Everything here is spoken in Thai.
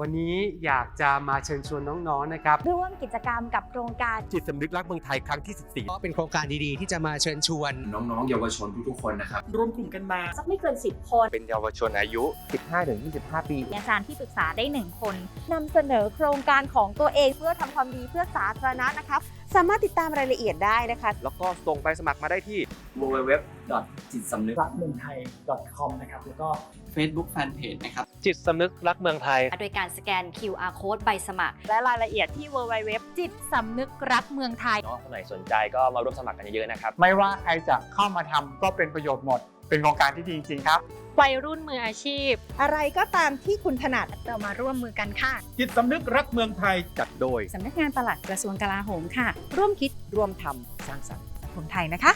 วันนี้อยากจะมาเชิญชวนน้องๆนะครับร่วมกิจกรรมกับโครงการ จิตสำนึกรักเมืองไทยครั้งที่ 14 ก็เป็นโครงการดีๆ ที่จะมาเชิญชวน น้องๆ เยาวชนทุกๆ คนนะครับ รวมกลุ่มกันมา สักไม่เกิน 10 คนเป็นเยาวชนอายุ 15-25 ปีอาจารย์ที่ปรึกษาได้ 1 คนนำเสนอโครงการของตัวเองเพื่อทำความดีเพื่อสาธารณะนะคะสามารถติดตามรายละเอียดได้นะคะ แล้วก็ส่งไปสมัครมาได้ที่ www จิตสำนึกรักเมืองไทย .com นะครับ แล้วก็ Facebook Fanpage นะครับ จิตสำนึกรักเมืองไทย โดยการสแกน QR code ใบสมัคร และรายละเอียดที่ www จิตสำนึกรักเมืองไทย น้องคนไหนสนใจก็มาร่วมสมัครกันเยอะๆนะครับ ไม่ว่าใครจะเข้ามาทำก็เป็นประโยชน์หมด เป็นโครงการที่ดีจริงๆครับ วัยรุ่นมืออาชีพ อะไรก็ตามที่คุณถนัดเรามาร่วมมือกันค่ะ จิตสำนึกรักเมืองไทยจัดโดย สำนักงานปลัดกระทรวงกลาโหมค่ะ ร่วมคิดรวมทำสร้างสรรค์สังคมไทยนะคะ